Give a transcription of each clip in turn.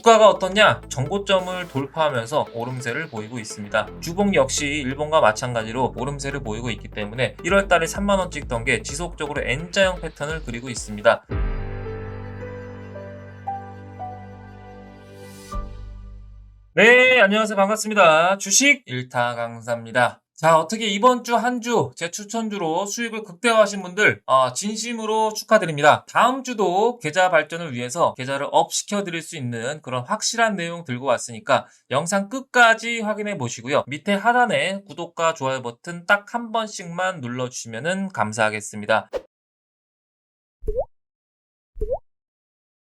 주가가 어떻냐? 정고점을 돌파하면서 오름세를 보이고 있습니다. 주봉 역시 일본과 마찬가지로 오름세를 보이고 있기 때문에 1월달에 3만원 찍던 게 지속적으로 N자형 패턴을 그리고 있습니다. 네, 안녕하세요. 반갑습니다. 주식 일타 강사입니다. 자, 어떻게 이번 주 한 주 제 추천주로 수익을 극대화하신 분들 어, 진심으로 축하드립니다. 다음 주도 계좌 발전을 위해서 계좌를 업 시켜드릴 수 있는 그런 확실한 내용 들고 왔으니까 영상 끝까지 확인해 보시고요. 밑에 하단에 구독과 좋아요 버튼 딱 한 번씩만 눌러주시면 감사하겠습니다.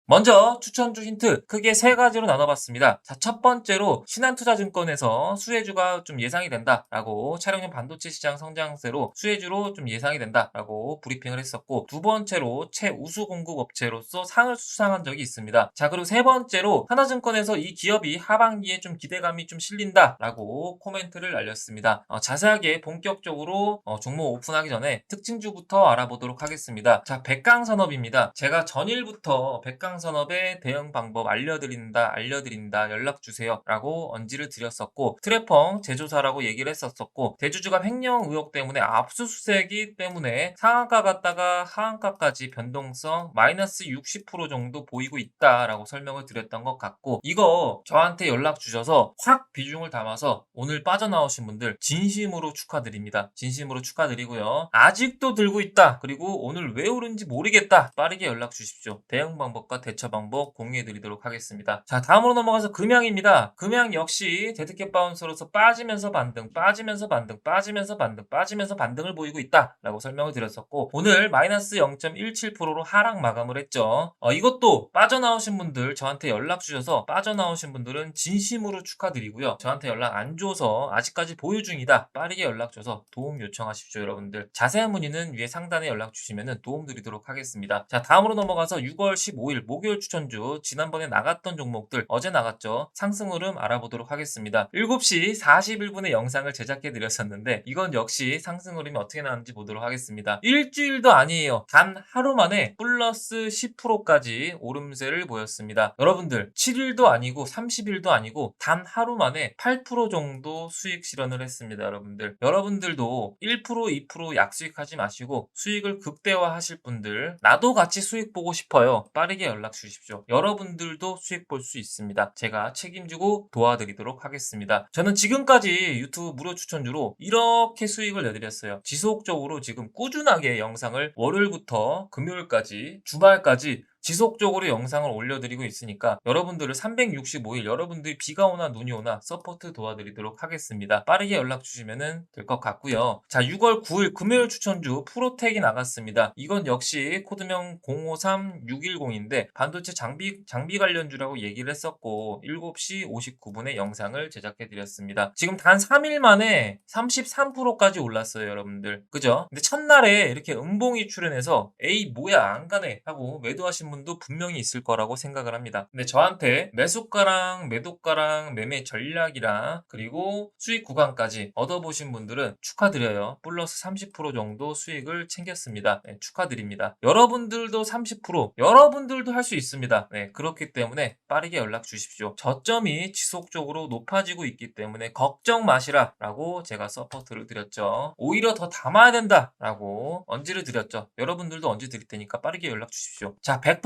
먼저 추천주 힌트 크게 세 가지로 나눠봤습니다. 자, 첫 번째로 신한투자증권에서 수혜주가 좀 예상이 된다라고 차량용 반도체 시장 성장세로 수혜주로 좀 예상이 된다라고 브리핑을 했었고 두 번째로 최우수 공급 업체로서 상을 수상한 적이 있습니다. 자, 그리고 세 번째로 하나증권에서 이 기업이 하반기에 좀 기대감이 좀 실린다라고 코멘트를 날렸습니다. 어, 자세하게 본격적으로 어, 종목 오픈하기 전에 특징주부터 알아보도록 하겠습니다. 자, 백강산업입니다. 제가 전일부터 백강 산업의 대응 방법 알려드린다, 알려드린다, 연락 주세요. 라고 언지를 드렸었고, 트래펑 제조사라고 얘기를 했었었고, 대주주가 횡령 의혹 때문에 압수수색이 때문에 상한가 갔다가 하한가까지 변동성 마이너스 60% 정도 보이고 있다라고 설명을 드렸던 것 같고, 이거 저한테 연락 주셔서 확 비중을 담아서 오늘 빠져나오신 분들 진심으로 축하드립니다. 진심으로 축하드리고요. 아직도 들고 있다. 그리고 오늘 왜 오른지 모르겠다. 빠르게 연락 주십시오. 대응 방법과 대처 방법 공유해 드리도록 하겠습니다. 자, 다음으로 넘어가서 금양입니다. 금양 역시 데드캣 바운서로서 빠지면서 반등, 빠지면서 반등, 빠지면서 반등, 빠지면서 반등을 보이고 있다라고 설명을 드렸었고 오늘 마이너스 0.17%로 하락 마감을 했죠. 어, 이것도 빠져나오신 분들 저한테 연락 주셔서 빠져나오신 분들은 진심으로 축하드리고요. 저한테 연락 안 줘서 아직까지 보유 중이다. 빠르게 연락 줘서 도움 요청하십시오, 여러분들. 자세한 문의는 위에 상단에 연락 주시면 도움 드리도록 하겠습니다. 자, 다음으로 넘어가서 6월 15일 목 요일 추천주 지난번에 나갔던 종목들 어제 나갔죠. 상승 흐름 알아보도록 하겠습니다. 7시 41분에 영상을 제작해 드렸었는데 이건 역시 상승 흐름이 어떻게 나왔는지 보도록 하겠습니다. 일주일도 아니에요. 단 하루 만에 플러스 10%까지 오름세를 보였습니다. 여러분들 7일도 아니고 30일도 아니고 단 하루 만에 8% 정도 수익 실현을 했습니다. 여러분들 여러분들도 1% 2% 약수익하지 마시고 수익을 극대화하실 분들 나도 같이 수익 보고 싶어요. 빠르게 연락 주십시오. 여러분들도 수익 볼 수 있습니다. 제가 책임지고 도와드리도록 하겠습니다. 저는 지금까지 유튜브 무료 추천주로 이렇게 수익을 내드렸어요. 지속적으로 지금 꾸준하게 영상을 월요일부터 금요일까지 주말까지 지속적으로 영상을 올려드리고 있으니까 여러분들을 365일 여러분들이 비가 오나 눈이 오나 서포트 도와드리도록 하겠습니다. 빠르게 연락 주시면 될 것 같고요. 자 6월 9일 금요일 추천주 프로텍이 나갔습니다. 이건 역시 코드명 053610인데 반도체 장비 장비 관련주라고 얘기를 했었고 7시 59분에 영상을 제작해 드렸습니다. 지금 단 3일 만에 33%까지 올랐어요, 여러분들. 그죠? 근데 첫날에 이렇게 음봉이 출현해서 에이 뭐야 안 가네 하고 매도하신 분도 분명히 있을 거라고 생각을 합니다. 근데 저한테 매수가랑 매도가랑 매매 전략이랑 그리고 수익 구간까지 얻어보신 분들은 축하드려요. 플러스 30% 정도 수익을 챙겼습니다. 네, 축하드립니다. 여러분들도 30% 여러분들도 할 수 있습니다. 네, 그렇기 때문에 빠르게 연락 주십시오. 저점이 지속적으로 높아지고 있기 때문에 걱정 마시라 라고 제가 서포트를 드렸죠. 오히려 더 담아야 된다 라고 언지를 드렸죠. 여러분들도 언지 드릴 테니까 빠르게 연락 주십시오. 자, 100%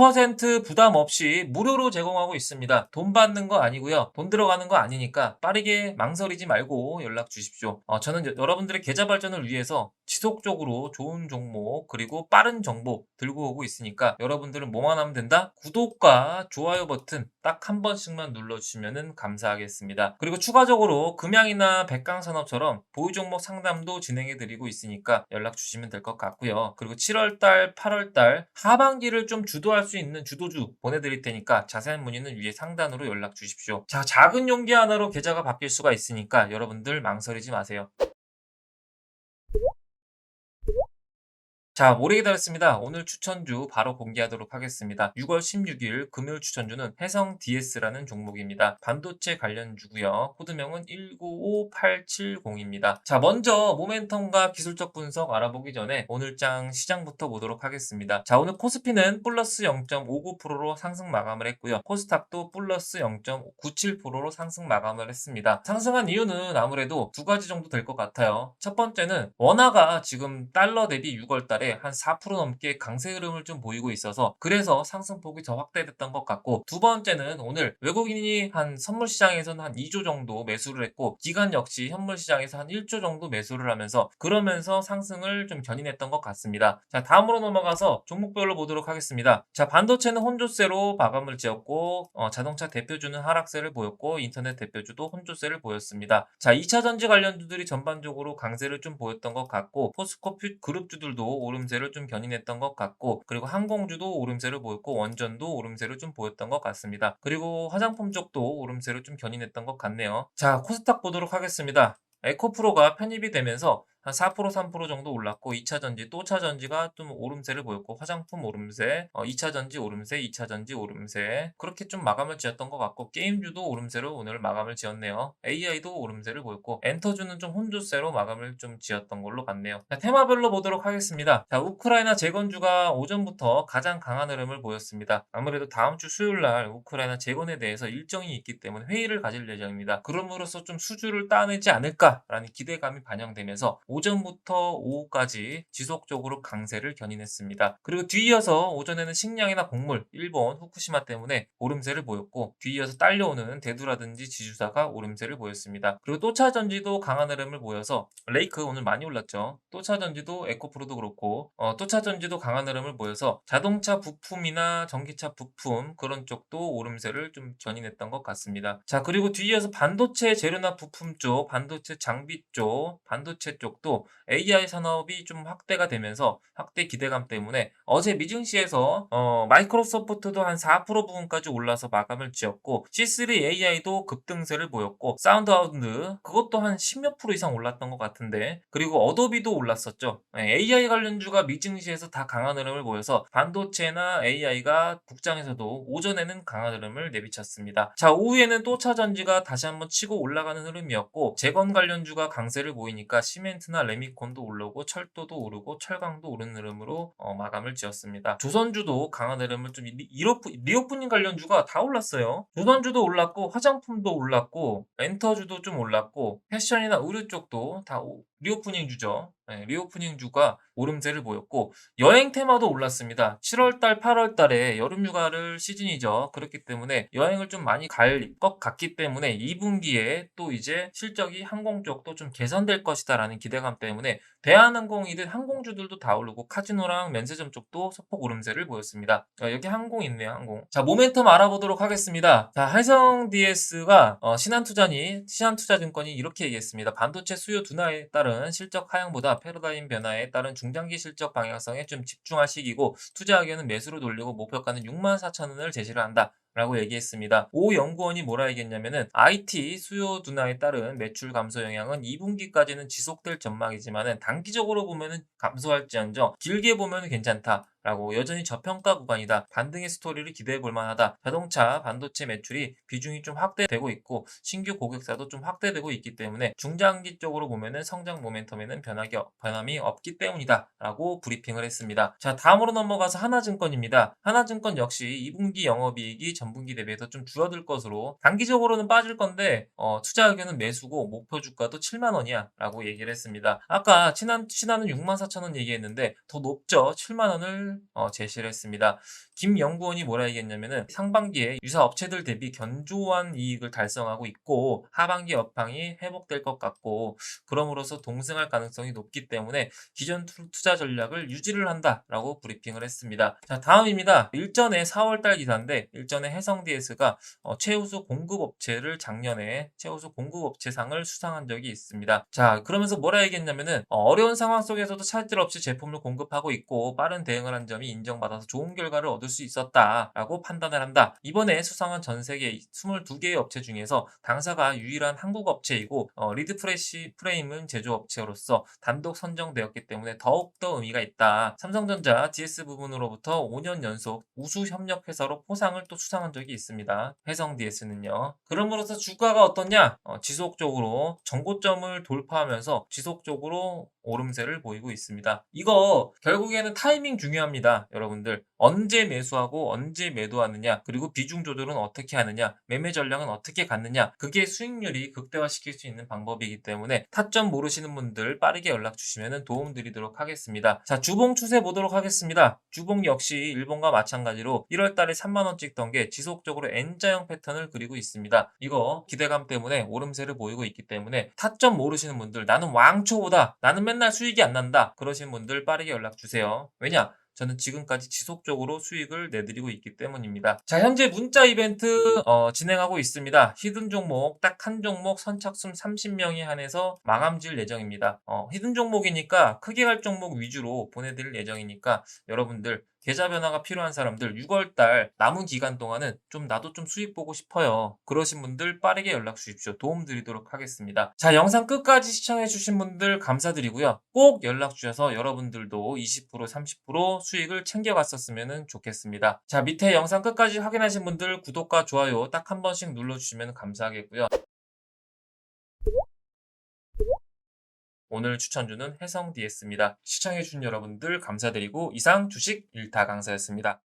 부담 없이 무료로 제공하고 있습니다. 돈 받는 거 아니고요. 돈 들어가는 거 아니니까 빠르게 망설이지 말고 연락 주십시오. 어, 저는 여- 여러분들의 계좌 발전을 위해서 지속적으로 좋은 종목 그리고 빠른 정보 들고 오고 있으니까 여러분들은 뭐만 하면 된다? 구독과 좋아요 버튼 딱 한 번씩만 눌러주시면 감사하겠습니다. 그리고 추가적으로 금양이나 백강산업처럼 보유 종목 상담도 진행해 드리고 있으니까 연락 주시면 될 것 같고요. 그리고 7월달, 8월달 하반기를 좀 주도할 수 있는 주도주 보내드릴 테니까 자세한 문의는 위에 상단으로 연락 주십시오. 자, 작은 용기 하나로 계좌가 바뀔 수가 있으니까 여러분들 망설이지 마세요. 자, 오래 기다렸습니다. 오늘 추천주 바로 공개하도록 하겠습니다. 6월 16일 금요일 추천주는 해성 DS라는 종목입니다. 반도체 관련주고요. 코드명은 195870입니다. 자, 먼저 모멘텀과 기술적 분석 알아보기 전에 오늘장 시장부터 보도록 하겠습니다. 자, 오늘 코스피는 플러스 0.59%로 상승 마감을 했고요. 코스닥도 플러스 0.97%로 상승 마감을 했습니다. 상승한 이유는 아무래도 두 가지 정도 될 것 같아요. 첫 번째는 원화가 지금 달러 대비 6월 달에 한 4% 넘게 강세 흐름을 좀 보이고 있어서 그래서 상승폭이 더 확대됐던 것 같고 두 번째는 오늘 외국인이 한 선물 시장에서는 한 2조 정도 매수를 했고 기관 역시 현물 시장에서 한 1조 정도 매수를 하면서 그러면서 상승을 좀 견인했던 것 같습니다. 자, 다음으로 넘어가서 종목별로 보도록 하겠습니다. 자, 반도체는 혼조세로 마감을 지었고 어, 자동차 대표주는 하락세를 보였고 인터넷 대표주도 혼조세를 보였습니다. 자, 2차 전지 관련주들이 전반적으로 강세를 좀 보였던 것 같고 포스코 퓨 그룹주들도 오름세를 좀 견인했던 것 같고 그리고 항공주도 오름세를 보였고 원전도 오름세를 좀 보였던 것 같습니다. 그리고 화장품 쪽도 오름세를 좀 견인했던 것 같네요. 자, 코스닥 보도록 하겠습니다. 에코프로가 편입이 되면서 한 4% 3% 정도 올랐고 2차 전지 또 차 전지가 좀 오름세를 보였고 화장품 오름세, 어, 2차 전지 오름세, 2차 전지 오름세 그렇게 좀 마감을 지었던 것 같고 게임주도 오름세로 오늘 마감을 지었네요. AI도 오름세를 보였고 엔터주는 좀 혼조세로 마감을 좀 지었던 걸로 같네요. 자, 테마별로 보도록 하겠습니다. 자, 우크라이나 재건주가 오전부터 가장 강한 흐름을 보였습니다. 아무래도 다음 주 수요일 날 우크라이나 재건에 대해서 일정이 있기 때문에 회의를 가질 예정입니다. 그럼으로써 좀 수주를 따내지 않을까라는 기대감이 반영되면서 오전부터 오후까지 지속적으로 강세를 견인했습니다. 그리고 뒤이어서 오전에는 식량이나 곡물, 일본 후쿠시마 때문에 오름세를 보였고 뒤이어서 딸려오는 대두라든지 지주사가 오름세를 보였습니다. 그리고 또차전지도 강한 흐름을 보여서 레이크 오늘 많이 올랐죠. 또차전지도 에코프로도 그렇고 어, 또차전지도 강한 흐름을 보여서 자동차 부품이나 전기차 부품 그런 쪽도 오름세를 좀 견인했던 것 같습니다. 자 그리고 뒤이어서 반도체 재료나 부품 쪽, 반도체 장비 쪽, 반도체 쪽 쪽도 AI 산업이 좀 확대가 되면서 확대 기대감 때문에 어제 미증시에서 어, 마이크로소프트도 한 4% 부분까지 올라서 마감을 지었고 C3 AI도 급등세를 보였고 사운드아웃드 그것도 한 10몇 프로 이상 올랐던 것 같은데 그리고 어도비도 올랐었죠. 네, AI 관련주가 미증시에서 다 강한 흐름을 보여서 반도체나 AI가 국장에서도 오전에는 강한 흐름을 내비쳤습니다. 자 오후에는 또 차전지가 다시 한번 치고 올라가는 흐름이었고 재건 관련주가 강세를 보이니까 시멘트 나 레미콘도 오르고 철도도 오르고 철강도 오르는 흐름으로 어, 마감을 지었습니다. 조선주도 강한 흐름을 좀 리오프, 리오프닝 관련주가 다 올랐어요. 조선주도 올랐고 화장품도 올랐고 엔터주도 좀 올랐고 패션이나 의류 쪽도 다 리오프닝 주죠. 네, 리오프닝 주가 오름세를 보였고 여행 테마도 올랐습니다. 7월달, 8월달에 여름 휴가를 시즌이죠. 그렇기 때문에 여행을 좀 많이 갈 것 같기 때문에 2분기에 또 이제 실적이 항공 쪽도 좀 개선될 것이다라는 기대감 때문에 대한항공이든 항공주들도 다 오르고 카지노랑 면세점 쪽도 소폭 오름세를 보였습니다. 어, 여기 항공 있네요, 항공. 자, 모멘텀 알아보도록 하겠습니다. 자, 해성 DS가 어, 신한투자니 신한투자증권이 이렇게 얘기했습니다. 반도체 수요 둔화에 따른 실적 하향보다 패러다임 변화에 따른 중장기 실적 방향성에 좀 집중할 시기고 투자 의견은 매수로 돌리고 목표가는 6만 4천 원을 제시를 한다. 라고 얘기했습니다. 오 연구원이 뭐라 얘기했냐면은 IT 수요 둔화에 따른 매출 감소 영향은 2분기까지는 지속될 전망이지만은 단기적으로 보면은 감소할지언정 길게 보면은 괜찮다. 라고 여전히 저평가 구간이다. 반등의 스토리를 기대해 볼 만하다. 자동차, 반도체 매출이 비중이 좀 확대되고 있고 신규 고객사도 좀 확대되고 있기 때문에 중장기적으로 보면은 성장 모멘텀에는 변하기, 변함이 없기 때문이다. 라고 브리핑을 했습니다. 자, 다음으로 넘어가서 하나증권입니다. 하나증권 역시 2분기 영업이익이 전분기 대비해서 좀 줄어들 것으로 단기적으로는 빠질 건데 어, 투자 의견은 매수고 목표 주가도 7만 원이야. 라고 얘기를 했습니다. 아까 친한, 친한은 6만 4천 원 얘기했는데 더 높죠. 7만 원을 어, 제시를 했습니다. 김 연구원이 뭐라 얘기했냐면은 상반기에 유사 업체들 대비 견조한 이익을 달성하고 있고 하반기 업황이 회복될 것 같고 그럼으로써 동승할 가능성이 높기 때문에 기존 투자 전략을 유지를 한다라고 브리핑을 했습니다. 자 다음입니다. 일전에 4월달 기사인데 일전에 해성 DS가 어, 최우수 공급업체를 작년에 최우수 공급업체상을 수상한 적이 있습니다. 자 그러면서 뭐라 얘기했냐면은 어, 어려운 상황 속에서도 차질 없이 제품을 공급하고 있고 빠른 대응을 한 이러이러한 점이 인정받아서 좋은 결과를 얻을 수 있었다라고 판단을 한다. 이번에 수상한 전 세계 22개의 업체 중에서 당사가 유일한 한국 업체이고 어, 리드 프레시 프레임은 제조업체로서 단독 선정되었기 때문에 더욱더 의미가 있다. 삼성전자 DS 부분으로부터 5년 연속 우수 협력 회사로 포상을 또 수상한 적이 있습니다. 회성 DS는요. 그럼으로써 주가가 어떻냐? 어, 지속적으로 정고점을 돌파하면서 지속적으로 오름세를 보이고 있습니다. 이거 결국에는 타이밍 중요합니다. 여러분들 언제 매수하고 언제 매도하느냐 그리고 비중 조절은 어떻게 하느냐 매매 전략은 어떻게 갖느냐 그게 수익률이 극대화시킬 수 있는 방법이기 때문에 타점 모르시는 분들 빠르게 연락 주시면 도움 드리도록 하겠습니다. 자 주봉 추세 보도록 하겠습니다. 주봉 역시 일본과 마찬가지로 1월달에 3만원 찍던 게 지속적으로 N자형 패턴을 그리고 있습니다. 이거 기대감 때문에 오름세를 보이고 있기 때문에 타점 모르시는 분들 나는 왕초보다 나는 맨날 수익이 안 난다 그러신 분들 빠르게 연락 주세요. 왜냐? 저는 지금까지 지속적으로 수익을 내드리고 있기 때문입니다. 자, 현재 문자 이벤트 어, 진행하고 있습니다. 히든 종목 딱 한 종목 선착순 30명에 한해서 마감질 예정입니다. 어, 히든 종목이니까 크게 갈 종목 위주로 보내드릴 예정이니까 여러분들 계좌 변화가 필요한 사람들 6월달 남은 기간 동안은 좀 나도 좀 수익 보고 싶어요. 그러신 분들 빠르게 연락 주십시오. 도움 드리도록 하겠습니다. 자, 영상 끝까지 시청해 주신 분들 감사드리고요. 꼭 연락 주셔서 여러분들도 20% 30% 수익을 챙겨 갔었으면 좋겠습니다. 자, 밑에 영상 끝까지 확인하신 분들 구독과 좋아요 딱 한 번씩 눌러 주시면 감사하겠고요. 오늘 추천주는 해성 DS입니다. 시청해주신 여러분들 감사드리고 이상 주식 일타 강사였습니다.